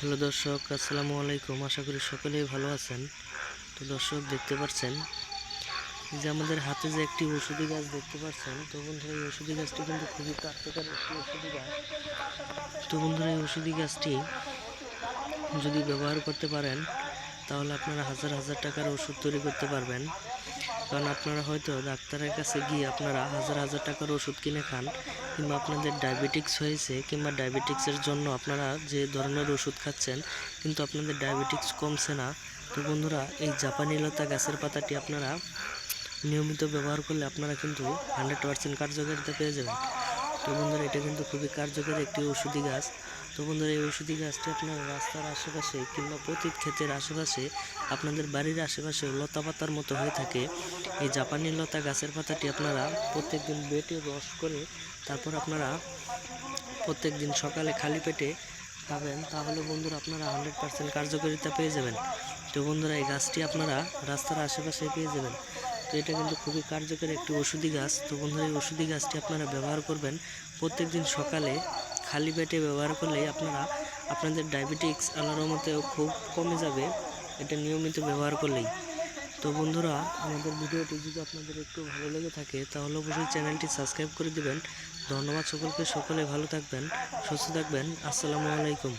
Hello দর্শক, আসসালামু আলাইকুম। আশা করি সকলেই ভালো আছেন। তো দর্শক, দেখতে পাচ্ছেন? যে আমাদের হাতে যে একটি ওষুধি গাছ দেখতে পাচ্ছেন, তো বন্ধুরা, এই ওষুধি গাছটি কিন্তু খুবই কার্যকর একটি ওষুধি গাছ। তো বন্ধুরা, এই ওষুধি গাছটি যদি ব্যবহার করতে পারেন, তাহলে আপনারা হাজার হাজার টাকার ওষুধ তৈরি করতে পারবেন। কারণ আপনারা হয়তো ডাক্তারের কাছে গিয়ে আপনারা হাজার হাজার টাকার ওষুধ কিনে খান। কিংবা আপনাদের ডায়াবেটিক্স হয়েছে কিংবা ডায়াবেটিক্সের জন্য আপনারা যে ধরনের ওষুধ খাচ্ছেন, কিন্তু আপনাদের ডায়াবেটিক্স কমছে না। তো বন্ধুরা, এই জাপানি লতা গাছের পাতাটি আপনারা নিয়মিত ব্যবহার করলে আপনারা কিন্তু হান্ড্রেড পার্সেন্ট কার্যকারিতা পেয়ে যাবেন। তো বন্ধুরা, এটা কিন্তু খুবই কার্যকরী একটি ওষুধি গাছ। তো বন্ধুরা, এই ওষুধি গাছটি আপনার রাস্তার আশেপাশে কিংবা পতিত ক্ষেতের আশেপাশে আপনাদের বাড়ির আশেপাশে লতা পাতার মতো হয়ে থাকে। এই জাপানি লতা গাছের পাতাটি আপনারা প্রত্যেকদিন বেটে, রস করে তারপর আপনারা প্রত্যেক দিন সকালে খালি পেটে খাবেন, তাহলে বন্ধুরা আপনারা হান্ড্রেড পার্সেন্ট কার্যকারিতা পেয়ে যাবেন। তো বন্ধুরা, এই গাছটি আপনারা রাস্তার আশেপাশে পেয়ে যাবেন। তো এটা কিন্তু খুবই কার্যকরী একটি ওষুধি গাছ। তো বন্ধুরা, এই ওষুধি গাছটি আপনারা ব্যবহার করবেন প্রত্যেক দিন সকালে। খালি পেটে ব্যবহার করলেই আপনারা আপনাদের ডায়াবেটিক্স আল্লাহর মতেও খুব কমে যাবে। এটা নিয়মিত ব্যবহার করলেই। তো বন্ধুরা, আমাদের ভিডিওটি যদি আপনাদের একটু ভালো লেগে থাকে, তাহলে অবশ্যই চ্যানেলটি সাবস্ক্রাইব করে দেবেন। ধন্যবাদ সকলকে। সকলে ভালো থাকবেন, সুস্থ থাকবেন। আসসালামু আলাইকুম।